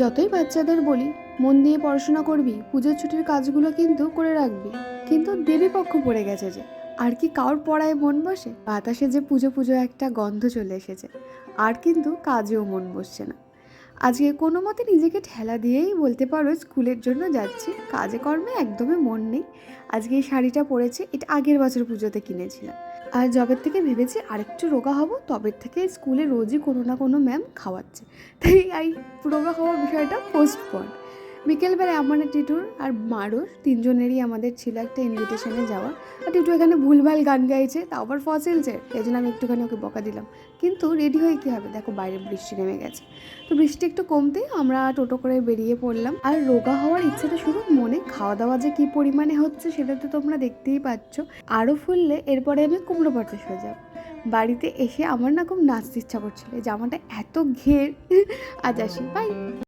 যতই বাচ্চাদের বলি, মন দিয়ে পড়াশোনা করবি, পুজোর ছুটির কাজগুলো কিন্তু করে রাখবি। কিন্তু দেবী পক্ষ পড়ে গেছে যে, আর কি কারোর পড়ায় মন বসে? বাতাসে যে পুজো পুজো একটা গন্ধ চলে এসেছে, আর কিন্তু কাজেও মন বসছে না। আজকে কোনো মতে নিজেকে ঠেলা দিয়েই বলতে পারো স্কুলের জন্য যাচ্ছি। কাজে কর্মে একদমই মন নেই। আজকে এই শাড়িটা পরেছে, এটা আগের বছর পুজোতে কিনেছিলাম। আর জবের থেকে ভেবেছি আরেকটু রোগা হব, তবে থেকে স্কুলে রোজই কোনো না কোনো ম্যাম খাওয়াচ্ছে। তাই এই রোগা হওয়ার বিষয়টা পোস্টপন বিকেলবেলায় আমার টিটুর আর মারুর তিনজনেরই আমাদের ছিল একটা ইনভিটেশনে যাওয়া। আর টিটু এখানে ভুলভাল গান গাইছে তা আবার ফসিলছে এই জন্য আমি একটুখানি ওকে বকা দিলাম। কিন্তু রেডি হয়ে কী হবে? দেখো বাইরে বৃষ্টি নেমে গেছে। তো বৃষ্টি একটু কমতেই আমরা টোটো করে বেরিয়ে পড়লাম। আর রোগা হওয়ার ইচ্ছেটা শুধু মনে খাওয়া দাওয়া যে কী পরিমাণে হচ্ছে সেটা তো তোমরা দেখতেই পাচ্ছ। আরও ফুললে এরপরে আমি কুমড়ো পড়তে হয়ে যাব। বাড়িতে এসে আমার না খুব নাচতে ইচ্ছা করছিল। জামাটা এত ঘের। আজ আসি বাই